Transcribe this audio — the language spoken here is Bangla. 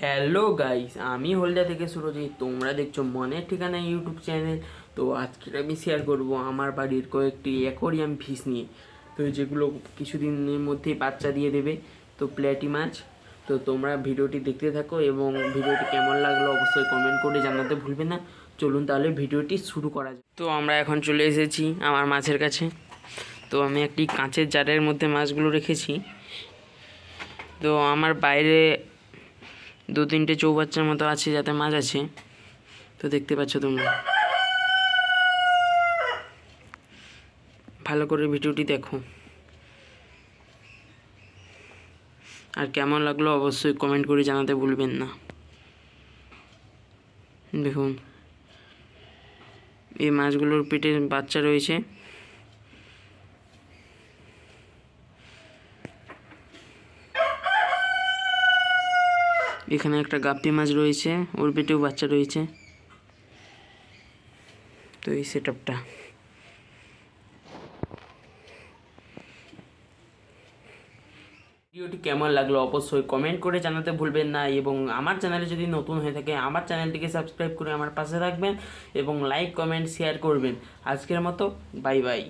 হ্যালো গাইস আমি হলদা থেকে সুরজিৎ। তোমরা দেখছ মনের ঠিকানা ইউটিউব চ্যানেল তো আজকে আমি শেয়ার করব আমার বাড়ির কয়েকটি অ্যাকোরিয়াম ফিশ নিয়ে। তো যেগুলো কিছুদিনের মধ্যেই বাচ্চা দিয়ে দেবে। তো প্ল্যাটি মাছ। তো তোমরা ভিডিওটি দেখতে থাকো এবং ভিডিওটি কেমন লাগল অবশ্যই কমেন্ট করে জানাতে ভুলবে না। চলুন তাহলে ভিডিওটি শুরু করা যাক। তো আমরা এখন চলে এসেছি আমার মাছের কাছে। তো আমি একটি কাঁচের জারের মধ্যে মাছগুলো রেখেছি। তো আমার বাইরে দু তিনটে চৌবাচ্চার মতো আছে, যাতে মাছ আছে। তো দেখতে পাচ্ছ তোমরা। ভালো করে ভিডিওটি দেখো। আর কেমন লাগল অবশ্যই কমেন্ট করে জানাতে ভুলবেন না। দেখুন, এই মাছগুলোর পেটে বাচ্চা রয়েছে। এখানে একটা গাপ্পি মাছ রয়েছে, ওর পেটেও বাচ্চা রয়েছে। তো এই সেট আপটা ভিডিওটি কেমন লাগল অবশ্যই কমেন্ট করে জানাতে ভুলবেন না এবং আমার চ্যানেলে যদি নতুন হয়ে থাকে, আমার চ্যানেলটিকে সাবস্ক্রাইব করে আমার পাশে রাখবেন এবং লাইক কমেন্ট শেয়ার করবেন। আজকের মতো বাই বাই